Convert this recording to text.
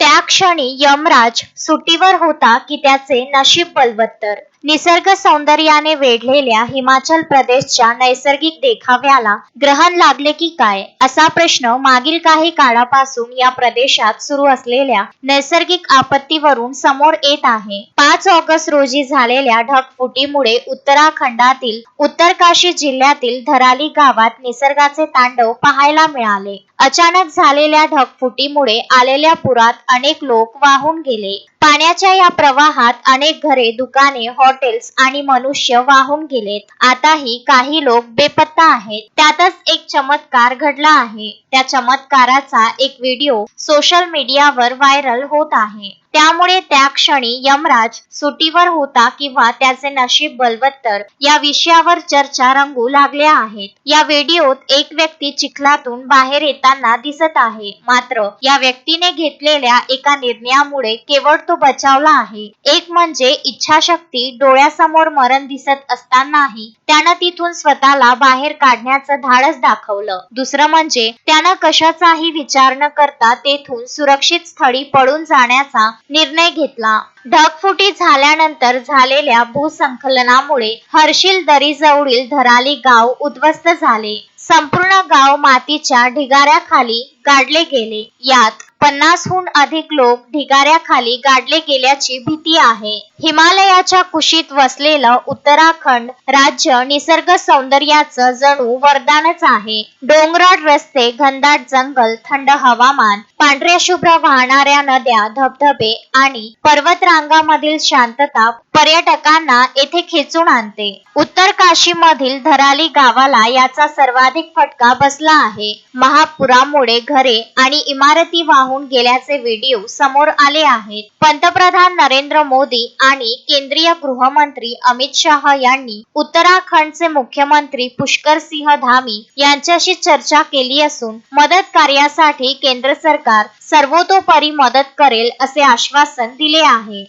त्या क्षणी यमराज सुटीवर होता की त्याचे नशीब बलवत्तर. निसर्ग सौंदर्याने वेढलेल्या हिमाचल प्रदेशच्या नैसर्गिक देखाव्याला ग्रहण लागले की काय? असा प्रश्न मागील काही काळापासून या प्रदेशात सुरू असलेल्या नैसर्गिक आपत्तीवरून समोर येत आहे. पाच ऑगस्ट रोजी झालेल्या ढगफुटीमुळे उत्तराखंडातील उत्तरकाशी जिल्ह्यातील धराली गावात निसर्गाचे तांडव पाहायला मिळाले. अचानक झालेल्या ढगफुटीमुळे आलेल्या पुरात अनेक लोक वाहून गेले. पाण्याच्या या प्रवाहात अनेक घरे दुकाने हॉटेल्स आणि मनुष्य वाहून गेलेत. आताही काही लोक बेपत्ता आहेत. त्यातच एक चमत्कार घडला आहे. त्या चमत्काराचा एक व्हिडिओ सोशल मीडियावर व्हायरल होत आहे. त्यामुळे त्या क्षणी यमराज सुटीवर होता किंवा त्याचे नशीब बलवत्तर या विषयावर चर्चा रंगू लागल्या आहेत. या व्हिडिओत एक व्यक्ती चिखलातून बाहेर येताना दिसत आहे. मात्र या व्यक्तीने घेतलेल्या एका निर्णयामुळे केवळ तो बचावला आहे. एक म्हणजे इच्छाशक्ती डोळ्यासमोर मरण दिसत असतानाही त्यानं तिथून स्वतःला बाहेर काढण्याचं धाडस दाखवलं. दुसरं म्हणजे त्यानं कशाचाही विचार न करता तेथून सुरक्षित स्थळी पळून जाण्याचा निर्णय घेतला. ढगफुटी झाल्यानंतर झालेल्या भूसंकलनामुळे हर्षिल दरीजवळील धराली गाव उद्ध्वस्त झाले. संपूर्ण गाव मातीच्या ढिगाऱ्याखाली गाडले गेले. यात पन्नासहून अधिक लोक ढिगाऱ्याखाली गाडले गेल्याची भीती आहे. हिमालयाच्या कुशीत वसलेलं उत्तराखंड राज्य निसर्ग सौंदर्याचं जणू वरदानच आहे. डोंगराळ रस्ते घनदाट जंगल थंड हवामान पांढऱ्या शुभ्र वाहणाऱ्या नद्या धबधबे आणि पर्वतरांगामधील शांतता पर्यटकांना येथे खेचून आणते. उत्तर काशी मधील धराली गावाला याचा सर्वाधिक फटका बसला आहे. महापुरामुळे घरे आणि इमारती वाहून गेल्याचे व्हिडिओ समोर आले आहेत. पंतप्रधान नरेंद्र मोदी आणि केंद्रीय गृहमंत्री अमित शाह यांनी उत्तराखंडचे मुख्यमंत्री पुष्कर सिंह धामी यांच्याशी चर्चा केली असून मदत कार्यासाठी केंद्र सरकार सरकार सर्वतोपरी मदत करेल असे आश्वासन दिले आहे.